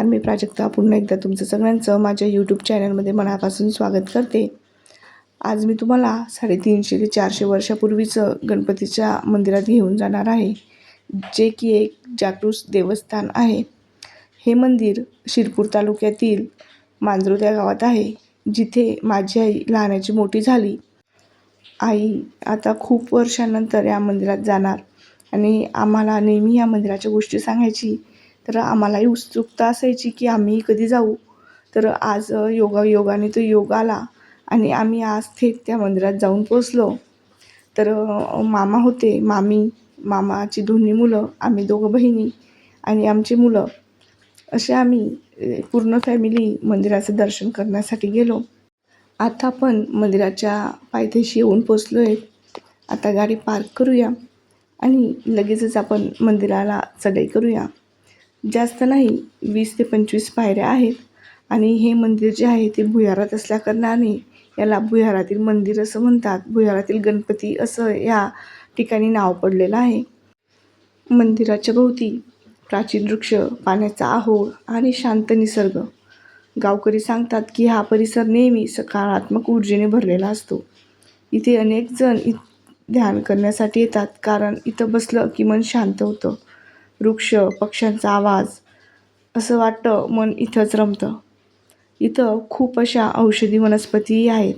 नमस्कार मी प्राजक्ता. पुन्हा एकदा तुमचं सगळ्यांचं माझ्या यूट्यूब चॅनलमध्ये मनापासून स्वागत करते. आज मी तुम्हाला साडेतीनशे ते चारशे वर्षापूर्वीचं गणपतीच्या मंदिरात घेऊन जाणार आहे जे की एक जागृत देवस्थान आहे. हे मंदिर शिरपूर तालुक्यातील मांजरोद या गावात आहे जिथे माझी आई लहानाची मोठी झाली. आई आता खूप वर्षानंतर या मंदिरात जाणार आणि आम्हाला नेहमी या मंदिराच्या गोष्टी सांगायची. तर आम्हालाही उत्सुकता असायची की आम्ही कधी जाऊ. तर आज योगा योगाने तो योग आला आणि आम्ही आज थेट त्या मंदिरात जाऊन पोचलो तर मामा होते मामी मामाची दोन्ही मुलं आम्ही दोघं बहिणी आणि आमची मुलं. असे आम्ही पूर्ण फॅमिली मंदिराचं दर्शन करण्यासाठी गेलो. आता आपण मंदिराच्या पायथ्याशी येऊन पोचलो आहे आता गाडी पार्क करूया आणि लगेचच आपण मंदिराला चढाई करूया. जास्त नाही वीस ते पंचवीस पायऱ्या आहेत. आणि हे मंदिर जे आहे ते भुयारात असल्याकारणाने याला भुयारातील मंदिर असं म्हणतात. भुयारातील गणपती असं या ठिकाणी नाव पडलेलं आहे. मंदिराच्या भोवती प्राचीन वृक्ष पाण्याचा आहोळ आणि शांत निसर्ग. गावकरी सांगतात की हा परिसर नेहमी सकारात्मक ऊर्जेने भरलेला असतो. इथे अनेक जण इ ध्यान करण्यासाठी येतात. कारण इथं बसलं की मन शांत होतं. वृक्ष पक्ष्यांचा आवाज असं वाटतं मन इथंच रमतं. इथं खूप अशा औषधी वनस्पतीही आहेत.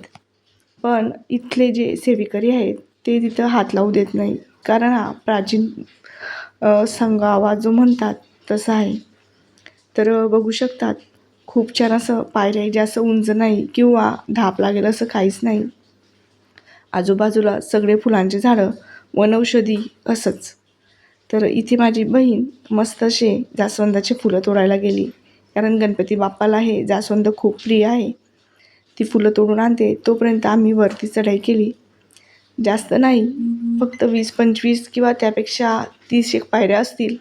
पण इथले जे सेविकरी आहेत ते तिथं हात लावू देत नाही कारण हा प्राचीन अ, संगावा जो म्हणतात तसा आहे. तर बघू शकतात खूप छान असं पायऱ्या जास्त उंच नाही किंवा धाप लागेल असं काहीच नाही. आजूबाजूला सगळे फुलांचे झाडं वनौषधी असंच. तर इथे माझी बहीण मस्त असे जास्वंदाचे फुलं तोडायला गेली. कारण गणपती बाप्पाला हे जास्वंद खूप प्रिय आहे. ती फुलं तोडून आणते. तोपर्यंत आम्ही वरती चढाई केली. जास्त नाही. फक्त वीस पंचवीस किंवा त्यापेक्षा तीस एक पायऱ्या असतील.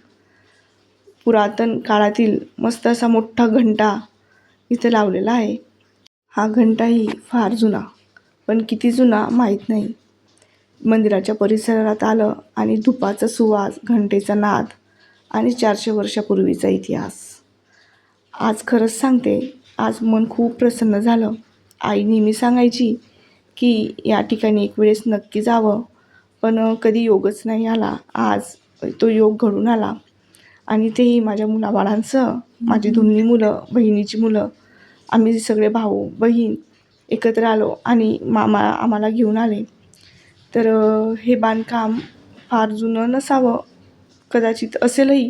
पुरातन काळातील मस्त असा मोठा घंटा इथं लावलेला आहे. हा घंटाही फार जुना. पण किती जुना माहीत नाही. मंदिराच्या परिसरात आलं आणि धुपाचा सुवास घंटेचा नाद आणि चारशे वर्षापूर्वीचा इतिहास. आज खरंच सांगते आज मन खूप प्रसन्न झालं. आई नेहमी सांगायची की या ठिकाणी एक वेळेस नक्की जावं पण कधी योगच नाही आला. आज तो योग घडून आला. आणि तेही माझ्या मुलाबाळांसह माझी दोन्ही मुलं बहिणीची मुलं. आम्ही सगळे भाऊ बहीण एकत्र आलो आणि मामा आम्हाला घेऊन आले. तर हे बांधकाम फार जुनं नसावं. कदाचित असेलही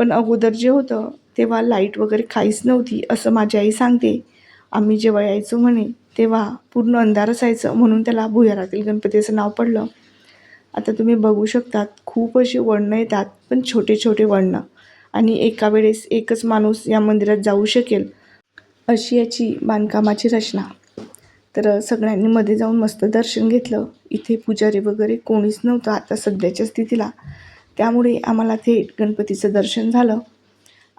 पण अगोदर जे होतं तेव्हा लाइट वगैरे काहीच नव्हती असं माझी आई सांगते. आम्ही जेव्हा यायचो म्हणे तेव्हा पूर्ण अंधार असायचं म्हणून त्याला भुयारातील गणपती असं नाव पडलं. आता तुम्ही बघू शकतात खूप असे वळणं येतात पण छोटे छोटे वळणं. आणि एका वेळेस एकच माणूस या मंदिरात जाऊ शकेल अशी याची बांधकामाची रचना. तर सगळ्यांनी मध्ये जाऊन मस्त दर्शन घेतलं. इथे पुजारी वगैरे कोणीच नव्हतं आता सध्याच्या स्थितीला. त्यामुळे आम्हाला थेट गणपतीचं दर्शन झालं.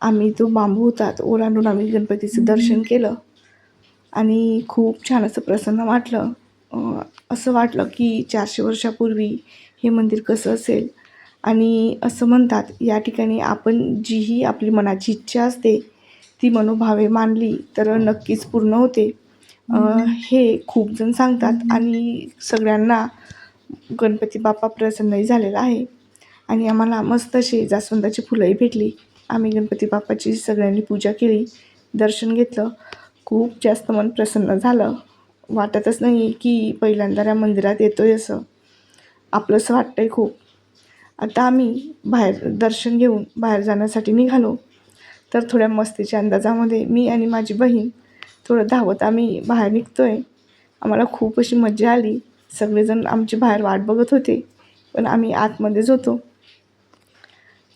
आम्ही तो बांबू होता ओलांडून आम्ही गणपतीचं दर्शन केलं. आणि खूप छान असं प्रसन्न वाटलं. असं वाटलं की चारशे वर्षापूर्वी हे मंदिर कसं असेल? आणि असं म्हणतात या ठिकाणी आपण जीही आपली मनाची इच्छा असते. ती मनोभावे मानली तर नक्कीच पूर्ण होते. हे खूप जण सांगतात आणि सगळ्यांना गणपती बाप्पा प्रसन्नही झालेला आहे. आणि आम्हाला मस्त अशी जास्वंदाची फुलंही भेटली. आम्ही गणपती बाप्पाची सगळ्यांनी पूजा केली दर्शन घेतलं. खूप जास्त मन प्रसन्न झालं. वाटतच नाही की पहिल्यांदा या मंदिरात येतो आहे असं. आपलंसं वाटतं आहे खूप. आता आम्ही बाहेर दर्शन घेऊन बाहेर जाण्यासाठी निघालो. तर थोड्या मस्तीच्या अंदाजामध्ये मी आणि माझी बहीण थोडं धावत आम्ही बाहेर निघतो आहे आम्हाला खूप अशी मजा आली. सगळेजण आमची बाहेर वाट बघत होते पण आम्ही आतमध्येच होतो.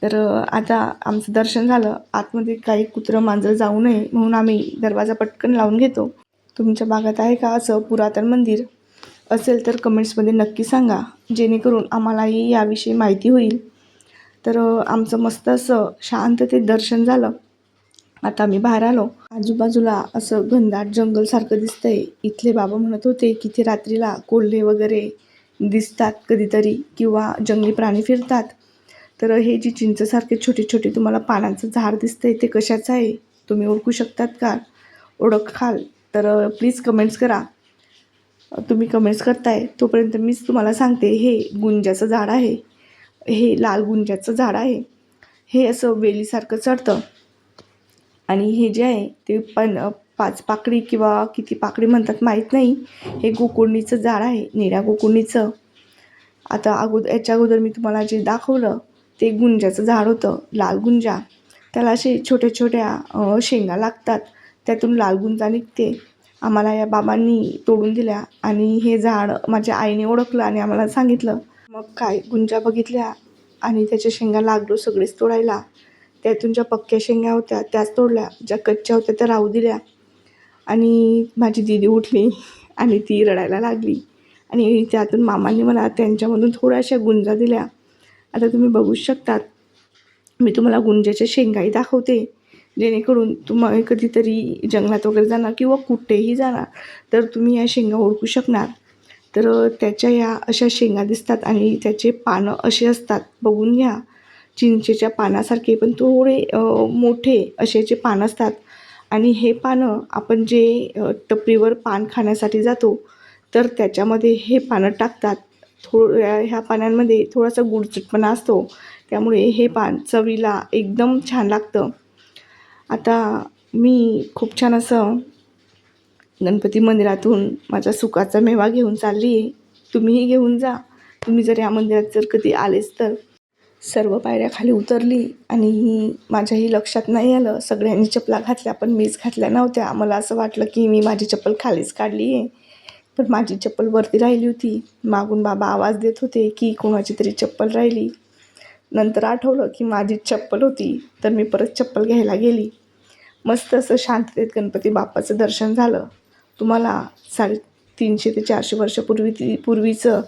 तर आता आमचं दर्शन झालं. आतमध्ये काही कुत्रं मांजर जाऊ नये म्हणून आम्ही दरवाजा पटकन लावून घेतो. तुमच्या भागात आहे का असं पुरातन मंदिर? असेल तर कमेंट्समध्ये नक्की सांगा. जेणेकरून आम्हालाही याविषयी माहिती होईल. तर आमचं मस्त असं शांततेत दर्शन झालं. आता आम्ही बाहेर आलो. आजूबाजूला असं घनदाट जंगलसारखं दिसतंय. इथले बाबा म्हणत होते की ते रात्रीला कोल्हे वगैरे दिसतात कधीतरी किंवा जंगली प्राणी फिरतात. तर हे जी चिंचसारखे छोटे छोटे तुम्हाला पानांचं झाड दिसतंय ते कशाचं आहे? तुम्ही ओळखू शकतात का? ओळखाल तर प्लीज कमेंट्स करा. तुम्ही कमेंट्स करताय तोपर्यंत मीच तुम्हाला सांगते हे गुंजाचं झाड आहे. हे लाल गुंजाचं झाड आहे. हे असं वेलीसारखं चढतं. आणि हे जे आहे ते पण पाच पाकळी किंवा किती पाकळी म्हणतात माहीत नाही. हे गोकुळणीचं झाड आहे निळ्या गोकुळणीचं. आता अगोदर याच्या अगोदर मी तुम्हाला जे दाखवलं ते गुंजाचं झाड होतं लाल गुंजा. त्याला असे छोट्या छोट्या शेंगा लागतात. त्यातून लाल गुंजा निघते. आम्हाला या बाबांनी तोडून दिल्या आणि हे झाड माझ्या आईने ओळखलं आणि आम्हाला सांगितलं. मग काय गुंजा बघितल्या आणि त्याच्या शेंगा लागलो सगळेच तोडायला. त्यातून ज्या पक्क्या शेंगा होत्या त्याच तोडल्या. ज्या कच्च्या होत्या त्या राहू दिल्या. आणि माझी दिदी उठली आणि ती रडायला लागली. आणि त्यातून मामांनी मला त्यांच्यामधून थोड्याशा गुंजा दिल्या. आता तुम्ही बघू शकतात. मी तुम्हाला गुंजाच्या शेंगाही दाखवते. जेणेकरून तुम्हाला कधीतरी जंगलात वगैरे जाणार किंवा कुठेही जाणार तर तुम्ही या शेंगा ओळखू शकणार. तर त्याच्या या अशा शेंगा दिसतात आणि त्याचे पानं असे असतात. बघून घ्या. चिंचेच्या पानासारखे पण थोडे मोठे असे जे पानं असतात. आणि हे पानं आपण जे टपरीवर पान खाण्यासाठी जातो तर त्याच्यामध्ये हे पानं टाकतात. थोड्या ह्या पानांमध्ये थोडासा गुडचटपणा असतो. त्यामुळे हे पान चवीला एकदम छान लागतं. आता मी खूप छान असं गणपती मंदिरातून माझा सुखाचा मेवा घेऊन चालली आहे तुम्हीही घेऊन जा. तुम्ही जर या मंदिरात जर कधी आलेच तर. सर्व पायऱ्या खाली उतरली आणि माझ्याही लक्षात नाही आलं. सगळ्यांनी चपला घातल्या पण मीच घातल्या नव्हत्या. मला असं वाटलं की मी माझी चप्पल खालीच काढली आहे. पण माझी चप्पल वरती राहिली होती. मागून बाबा आवाज देत होते की कोणाची तरी चप्पल राहिली. नंतर आठवलं की माझीच चप्पल होती तर मी परत चप्पल घ्यायला गेली. मस्त असं शांततेत गणपती बाप्पाचं दर्शन झालं. तुम्हाला साडे तीनशे ते चारशे वर्षापूर्वी ती पूर्वीचं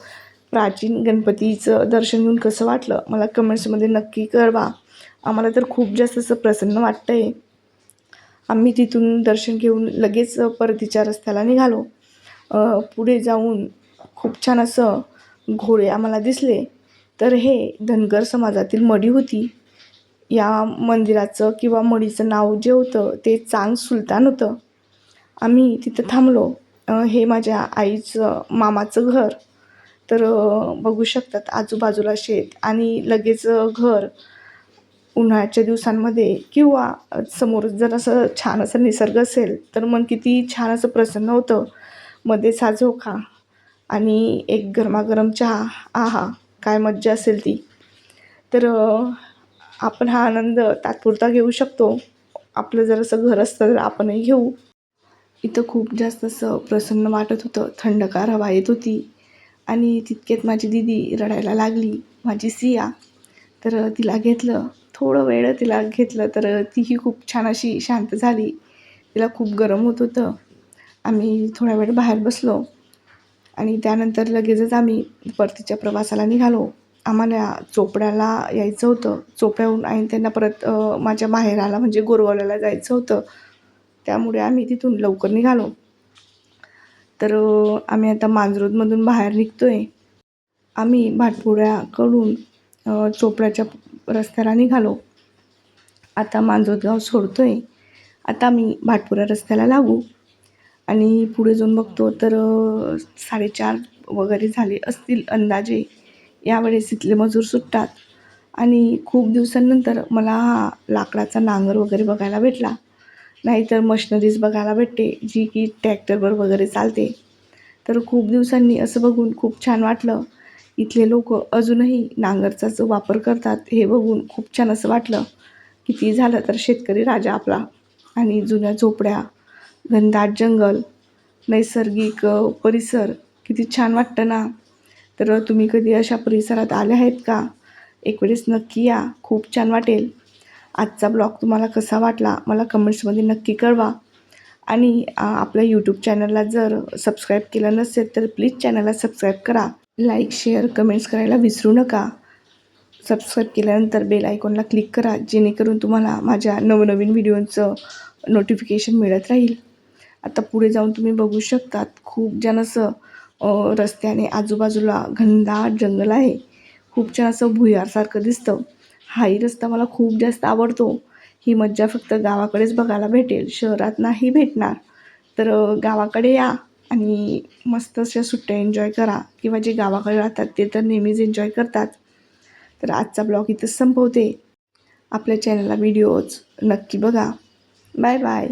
प्राचीन गणपतीचं दर्शन घेऊन कसं वाटलं मला कमेंट्समध्ये नक्की कळवा. आम्हाला तर खूप जास्त असं प्रसन्न वाटतं आहे आम्ही तिथून दर्शन घेऊन लगेच परतीच्या रस्त्याला निघालो. पुढे जाऊन खूप छान असं घोडे आम्हाला दिसले. तर हे धनगर समाजातील मडी होती. या मंदिराचं किंवा मडीचं नाव जे होतं ते चांग सुलतान होतं. आम्ही तिथं थांबलो. हे माझ्या आईचं मामाचं घर. तर बघू शकतात आजूबाजूला शेत आणि लगेच घर उन्हाळ्याच्या दिवसांमध्ये किंवा समोर जर असं छान असं निसर्ग असेल तर मन किती छान असं प्रसन्न होतं. मध्येच हा झोका आणि एक गरमागरम चहा. आहा काय मज्जा असेल ती. तर आपण हा आनंद तात्पुरता घेऊ शकतो. आपलं जर असं घर असतं तर आपणही घेऊ. इथं खूप जास्त असं प्रसन्न वाटत होतं. थंडगार हवा येत होती. आणि तितक्यात माझी दिदी रडायला लागली माझी सिया. तर तिला घेतलं. थोडं वेळ तिला घेतलं तर तीही खूप छान अशी शांत झाली. तिला खूप गरम होत होतं. आम्ही थोडा वेळ बाहेर बसलो आणि त्यानंतर लगेचच आम्ही परतीच्या प्रवासाला निघालो. आम्हाला चोपड्याला यायचं होतं. चोपड्याहून आणि त्यांना परत माझ्या माहेराला म्हणजे गोरवाल्याला जायचं होतं. त्यामुळे आम्ही तिथून लवकर निघालो. तर आम्ही आता मांजरोदमधून बाहेर निघतो आहे आम्ही भाटपुड्याकडून चोपड्याच्या रस्त्याला निघालो. आता मांजरोदगाव सोडतो आहे आता आम्ही भाटपुरा रस्त्याला लागू. आणि पुढे जाऊन बघतो तर साडेचार वगैरे झाले असतील अंदाजे. यावेळेस इथले मजूर सुटतात. आणि खूप दिवसांनंतर मला हा लाकडाचा नांगर वगैरे बघायला भेटला. नाहीतर मशनरीज बघायला भेटते जी की ट्रॅक्टरवर वगैरे चालते. तर खूप दिवसांनी असं बघून खूप छान वाटलं. इथले लोक अजूनही नांगरचा जो वापर करतात हे बघून खूप छान असं वाटलं. किती झालं तर शेतकरी राजा आपला आणि जुन्या झोपड्या घनदाट जंगल नैसर्गिक परिसर किती छान वाटतं ना. तर तुम्ही कधी अशा परिसरात आले आहेत का? एक वेळेस नक्की या. खूप छान वाटेल. आजचा ब्लॉग तुम्हाला कसा वाटला मला कमेंट्समध्ये नक्की कळवा. आणि आपल्या यूट्यूब चॅनलला जर सबस्क्राईब केलं नसेल तर प्लीज चॅनलला सबस्क्राईब करा. लाईक शेअर कमेंट्स करायला विसरू नका. सबस्क्राईब केल्यानंतर बेल आयकॉनला क्लिक करा जेणेकरून तुम्हाला माझ्या नवनवीन व्हिडिओचं नोटिफिकेशन मिळत राहील. आता पुढे जाऊन तुम्ही बघू शकतात खूप जण असं रस्त्याने आजूबाजूला घनदाट जंगल आहे. खूप छान असं भुयारसारखं दिसतं. हाही रस्ता मला खूप जास्त आवडतो. ही मज्जा फक्त गावाकडेच बघायला भेटेल. शहरात नाही भेटणार. तर गावाकडे या आणि मस्त अशा सुट्ट्या एन्जॉय करा. किंवा जे गावाकडे राहतात ते तर नेहमीच एन्जॉय करतात. तर आजचा ब्लॉग इथंच संपवते. आपल्या चॅनलला व्हिडिओज नक्की बघा. Bye bye